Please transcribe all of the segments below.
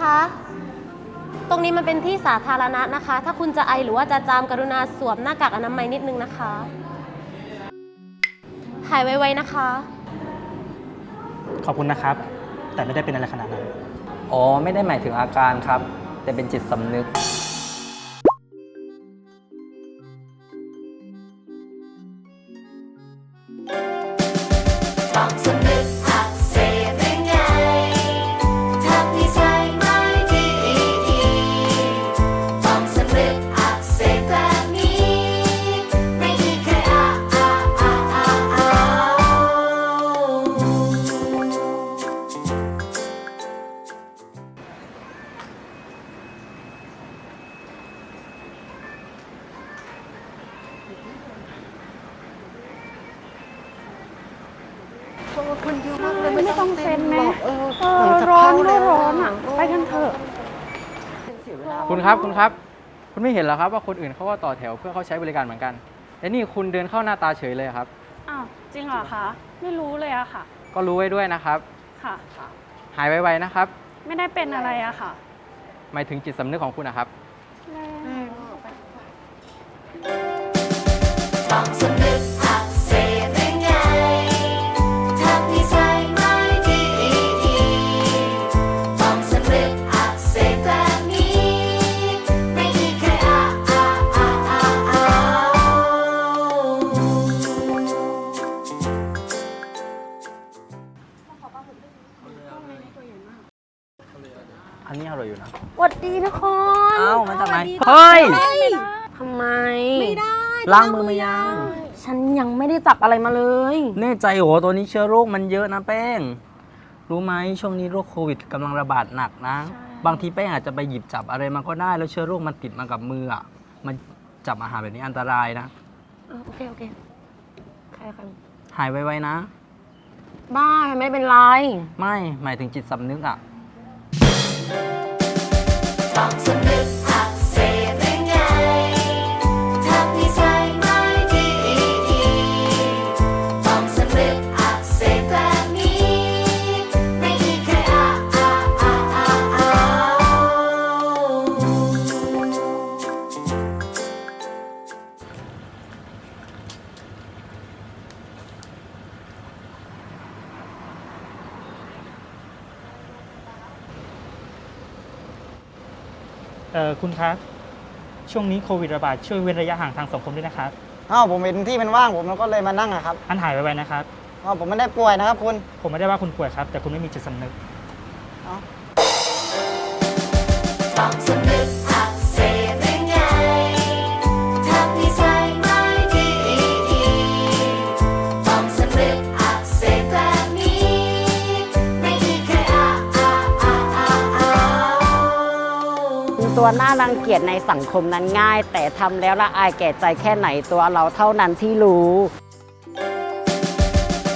คะ ตรงนี้มันเป็นที่สาธารณะนะคะ ถ้าคุณจะไอหรือว่าจะจามกรุณาสวมหน้ากากอนามัยนิดนึงนะคะ หายไวๆนะคะ ขอบคุณนะครับ แต่ไม่ได้เป็นอะไรขนาดนั้น อ๋อ ไม่ได้หมายถึงอาการครับ แต่เป็นจิตสำนึกต้ ไม่ต้องเซ็นไหมเออร้อนก็ร้อนอะ ไปกันเถอะคุณครับคุณครับ คุณไม่เห็นเหรอครับว่าคนอื่นเขาก็ต่อแถวเพื่อเขาใช้บริการเหมือนกันและนี่คุณเดินเข้าหน้าตาเฉยเลยครับ อ้าวจริงเหรอคะไม่รู้เลยอะค่ะ ก็รู้ไว้ด้วยนะครับ ค่ะ หายไวๆนะครับ ไม่ได้เป็นอะไรอะค่ะหมายถึงจิตสำนึกของคุณนะครับต้องส อันนี้อร่อยอยู่นะ หวัดดีนะครเอ้ามาจากไหน เฮ้ย ทำไม ไม่ได้ล้างมือมายัง ฉันยังไม่ได้จับอะไรมาเลย แน่ใจโหตัวนี้เชื้อโรคมันเยอะนะแป้ง รู้ไหมช่วงนี้โรคโควิดกำลังระบาดหนักนะ บางทีแป้งอาจจะไปหยิบจับอะไรมาก็ได้ แล้วเชื้อโรคมันติดมากับมืออะ มันจับอาหารแบบนี้อันตรายนะ เออโอเคโอเคใครใครหายไวๆนะ บ้าไม่เป็นไร ไม่ หมายถึงจิตสำนึกอะ คุณครับ ช่วงนี้โควิดระบาดช่วยเว้นระยะห่างทางสังคมด้วยนะครับอ้าวผมเห็นที่มันว่างผมก็เลยมานั่งอะครับอันหายไวๆนะครับ อ้าวผมไม่ได้ป่วยนะครับคุณผมไม่ได้ว่าคุณป่วยครับ แต่คุณไม่มีจิตสำนึกต้องสำนึกอักเสบ ตัวน่ารังเกียจในสังคมนั้นง่าย แต่ทำแล้วละอายแก่ใจแค่ไหนตัวเราเท่านั้นที่รู้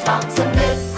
ความสำเร็จ